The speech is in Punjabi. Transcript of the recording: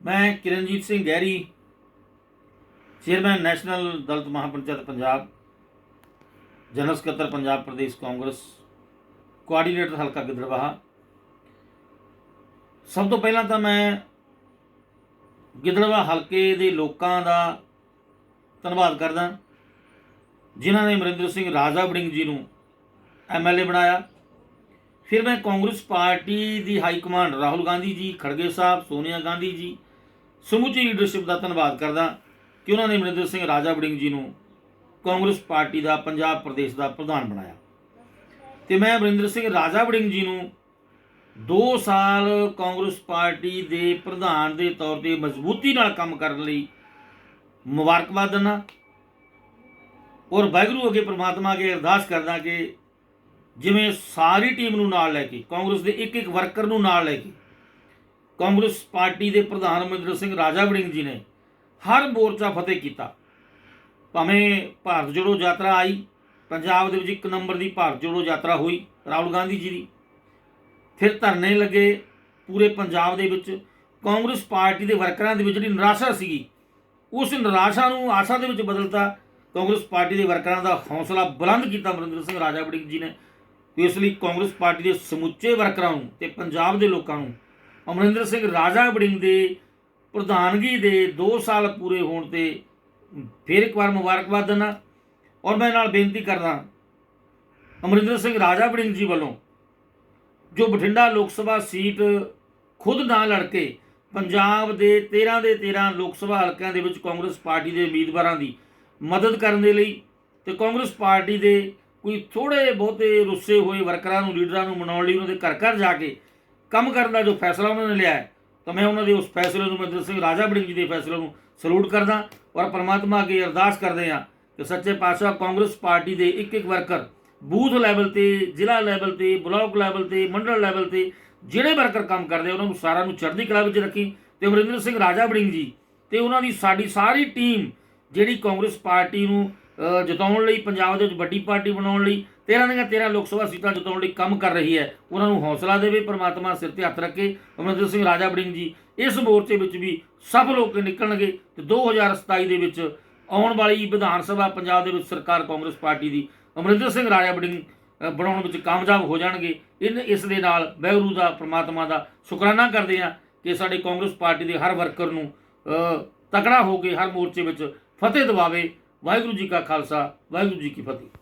ਮੈਂ Kiranjit Singh Gehri, chairman national Dalit Mahapanchayat Punjab, general ਸਕੱਤਰ ਪੰਜਾਬ ਪ੍ਰਦੇਸ਼ ਕਾਂਗਰਸ ਕੋਆਰਡੀਨੇਟਰ ਹਲਕਾ ਗਿੱਦੜਬਾਹਾ। ਸਭ ਤੋਂ ਪਹਿਲਾਂ ਤਾਂ ਮੈਂ ਗਿੱਦੜਬਾਹਾ ਹਲਕੇ ਦੇ ਲੋਕਾਂ ਦਾ ਧੰਨਵਾਦ ਕਰਦਾ। ਜਿਨ੍ਹਾਂ ਨੇ ਅਮਰਿੰਦਰ ਸਿੰਘ ਰਾਜਾ ਵੜਿੰਗ ਜੀ ਨੂੰ ਐਮਐਲਏ ਬਣਾਇਆ। ਫਿਰ ਮੈਂ ਕਾਂਗਰਸ ਪਾਰਟੀ ਦੀ ਹਾਈ ਕਮਾਂਡ ਰਾਹੁਲ ਗਾਂਧੀ ਜੀ, ਖੜਗੇ ਸਾਹਿਬ, ਸੋਨੀਆ ਗਾਂਧੀ ਜੀ ਸਮੁੱਚੀ ਲੀਡਰਸ਼ਿਪ ਦਾ ਧੰਨਵਾਦ ਕਰਦਾ ਕਿ ਉਹਨਾਂ ਨੇ ਅਮਰਿੰਦਰ ਸਿੰਘ ਰਾਜਾ ਵੜਿੰਗ ਜੀ ਨੂੰ ਕਾਂਗਰਸ ਪਾਰਟੀ ਦਾ, ਪੰਜਾਬ ਪ੍ਰਦੇਸ਼ ਦਾ ਪ੍ਰਧਾਨ ਬਣਾਇਆ। ਤੇ ਮੈਂ ਅਮਰਿੰਦਰ ਸਿੰਘ ਰਾਜਾ ਵੜਿੰਗ ਜੀ ਨੂੰ 2 ਸਾਲ ਕਾਂਗਰਸ ਪਾਰਟੀ ਦੇ ਪ੍ਰਧਾਨ ਦੇ ਤੌਰ ਤੇ ਮਜ਼ਬੂਤੀ ਨਾਲ ਕੰਮ ਕਰਨ ਲਈ ਮੁਬਾਰਕਬਾਦ ਦਿੰਦਾ ਔਰ ਵਾਹਿਗੁਰੂ ਅੱਗੇ ਪ੍ਰਮਾਤਮਾ ਅੱਗੇ ਅਰਦਾਸ ਕਰਦਾ ਕਿ ਜਿਵੇਂ ਸਾਰੀ ਟੀਮ ਨੂੰ ਨਾਲ ਲੈ ਕੇ, ਕਾਂਗਰਸ ਦੇ ਇੱਕ ਇੱਕ ਵਰਕਰ ਨੂੰ ਨਾਲ ਲੈ ਕੇ ਕਾਂਗਰਸ ਪਾਰਟੀ ਦੇ ਪ੍ਰਧਾਨ ਅਮਰਿੰਦਰ ਸਿੰਘ ਰਾਜਾ ਵੜਿੰਗ ਜੀ ਨੇ ਹਰ ਮੋਰਚਾ ਫਤਿਹ ਕੀਤਾ। ਭਾਵੇਂ ਭਾਰਤ ਜੋੜੋ ਯਾਤਰਾ ਆਈ, ਪੰਜਾਬ ਦੇ ਵਿੱਚ ਇੱਕ ਨੰਬਰ ਦੀ ਭਾਰਤ ਜੋੜੋ ਯਾਤਰਾ ਹੋਈ, ਰਾਹੁਲ ਗਾਂਧੀ ਜੀ ਦੀ। ਫਿਰ ਧਰਨੇ ਲੱਗੇ ਪੂਰੇ ਪੰਜਾਬ ਦੇ ਵਿੱਚ। ਕਾਂਗਰਸ ਪਾਰਟੀ ਦੇ ਵਰਕਰਾਂ ਦੇ ਵਿੱਚ ਜਿਹੜੀ ਨਿਰਾਸ਼ਾ ਸੀਗੀ, ਉਸ ਨਿਰਾਸ਼ਾ ਨੂੰ ਆਸ਼ਾ ਦੇ ਵਿੱਚ ਬਦਲਤਾ। ਕਾਂਗਰਸ ਪਾਰਟੀ ਦੇ ਵਰਕਰਾਂ ਦਾ ਹੌਸਲਾ ਬੁਲੰਦ ਕੀਤਾ ਅਮਰਿੰਦਰ ਸਿੰਘ ਰਾਜਾ ਵੜਿੰਗ ਜੀ ਨੇ। ਇਸ ਲਈ ਕਾਂਗਰਸ ਪਾਰਟੀ ਦੇ ਸਮੁੱਚੇ ਵਰਕਰਾਂ ਨੂੰ ਤੇ ਪੰਜਾਬ ਦੇ ਲੋਕਾਂ ਨੂੰ ਅਮਰਿੰਦਰ ਸਿੰਘ ਰਾਜਾ ਵੜਿੰਗ ਦੇ ਪ੍ਰਧਾਨਗੀ ਦੇ 2 ਸਾਲ ਪੂਰੇ ਹੋਣ ਤੇ ਫਿਰ ਇੱਕ ਵਾਰ ਮੁਬਾਰਕਬਾਦ ਦਿੰਦਾ। ਔਰ ਮੈਂ ਨਾਲ ਬੇਨਤੀ ਕਰਦਾ ਅਮਰਿੰਦਰ ਸਿੰਘ ਰਾਜਾ ਵੜਿੰਗ ਜੀ ਵੱਲੋਂ, ਜੋ ਬਠਿੰਡਾ ਲੋਕ ਸਭਾ ਸੀਟ ਖੁਦ ਨਾ ਲੜ ਕੇ ਪੰਜਾਬ ਦੇ 13 ਦੇ 13 ਲੋਕ ਸਭਾ ਹਲਕਿਆਂ ਦੇ ਵਿੱਚ ਕਾਂਗਰਸ ਪਾਰਟੀ ਦੇ ਉਮੀਦਵਾਰਾਂ ਦੀ ਮਦਦ ਕਰਨ ਦੇ ਲਈ ਤੇ ਕਾਂਗਰਸ ਪਾਰਟੀ ਦੇ ਕੋਈ ਥੋੜੇ ਬਹੁਤੇ ਰੁੱਸੇ ਹੋਏ ਵਰਕਰਾਂ ਨੂੰ, ਲੀਡਰਾਂ ਨੂੰ ਮਨਾਉਣ ਲਈ ਉਹਨਾਂ ਦੇ ਘਰ ਘਰ ਜਾ ਕੇ ਕੰਮ ਕਰਨ ਦਾ ਜੋ ਫੈਸਲਾ ਉਹਨਾਂ ਨੇ ਲਿਆ ਹੈ ਤਾਂ ਮੈਂ ਉਹਨਾਂ ਦੇ ਉਸ ਫੈਸਲੇ ਨੂੰ ਮਹਿੰਦਰ ਸਿੰਘ ਰਾਜਾ ਬੜਿੰਗ ਜੀ ਦੇ ਫੈਸਲੇ ਨੂੰ ਸਲੂਟ ਕਰਦਾ ਔਰ ਪਰਮਾਤਮਾ ਅੱਗੇ ਅਰਦਾਸ ਕਰਦੇ ਹਾਂ ਕਿ ਸੱਚੇ ਪਾਤਸ਼ਾਹ ਕਾਂਗਰਸ ਪਾਰਟੀ ਦੇ ਇੱਕ ਇੱਕ ਵਰਕਰ ਬੂਥ ਲੈਵਲ ਤੇ ਜ਼ਿਲ੍ਹਾ ਲੈਵਲ ਤੇ ਬਲਾਕ ਲੈਵਲ ਤੇ ਮੰਡਲ ਲੈਵਲ ਤੇ ਜਿਹੜੇ ਵਰਕਰ ਕੰਮ ਕਰਦੇ ਉਹਨਾਂ ਨੂੰ ਸਾਰਿਆਂ ਨੂੰ ਚੜ੍ਹਦੀ ਕਲਾ ਵਿੱਚ ਰੱਖੀ ਤੇ ਅਮਰਿੰਦਰ ਸਿੰਘ ਰਾਜਾ ਬੜਿੰਗ ਜੀ ਤੇ ਉਹਨਾਂ ਦੀ ਸਾਡੀ ਸਾਰੀ ਟੀਮ ਜਿਹੜੀ ਕਾਂਗਰਸ ਪਾਰਟੀ ਨੂੰ ਅ, ਜਿਤਾਉਣ ਲਈ ਪੰਜਾਬ ਦੇ ਵਿੱਚ ਵੱਡੀ ਪਾਰਟੀ ਬਣਾਉਣ ਲਈ 13 ਦੀਆਂ 13 ਲੋਕ ਸਭਾ ਸੀਟਾਂ ਜਿਤਾਉਣ ਲਈ ਕੰਮ ਕਰ ਰਹੀ ਹੈ। ਉਹਨਾਂ ਨੂੰ ਹੌਸਲਾ ਦੇਵੇ, ਪਰਮਾਤਮਾ ਸਿਰ ਤੇ ਹੱਥ ਰੱਖੇ। ਅਮਰਿੰਦਰ ਸਿੰਘ ਰਾਜਾ ਬੜਿੰਗ ਜੀ, ਇਸ ਮੋਰਚੇ ਵਿੱਚ ਵੀ ਸਭ ਲੋਕ ਨਿਕਲਣਗੇ ਤੇ 2027 ਦੇ ਵਿੱਚ ਆਉਣ ਵਾਲੀ ਵਿਧਾਨ ਸਭਾ ਪੰਜਾਬ ਦੇ ਵਿੱਚ ਸਰਕਾਰ ਕਾਂਗਰਸ ਪਾਰਟੀ ਦੀ ਅਮਰਿੰਦਰ ਸਿੰਘ ਰਾਜਾ ਬੜਿੰਗ ਬਣਾਉਣ ਵਿੱਚ ਕਾਮਯਾਬ ਹੋ ਜਾਣਗੇ। ਇਨ, ਇਸ ਦੇ ਨਾਲ ਵਾਹਿਗੁਰੂ ਦਾ, ਪ੍ਰਮਾਤਮਾ ਦਾ ਸ਼ੁਕਰਾਨਾ ਕਰਦੇ ਹਾਂ ਕਿ ਸਾਡੇ ਕਾਂਗਰਸ ਪਾਰਟੀ ਦੇ ਹਰ ਵਰਕਰ ਨੂੰ ਤਕੜਾ ਹੋ ਕੇ ਹਰ ਮੋਰਚੇ ਵਿੱਚ ਫਤਿਹ ਦਿਵਾਵੇ। ਵਾਹਿਗੁਰੂ ਜੀ ਕਾ ਖਾਲਸਾ, ਵਾਹਿਗੁਰੂ ਜੀ ਕੀ ਫਤਿਹ।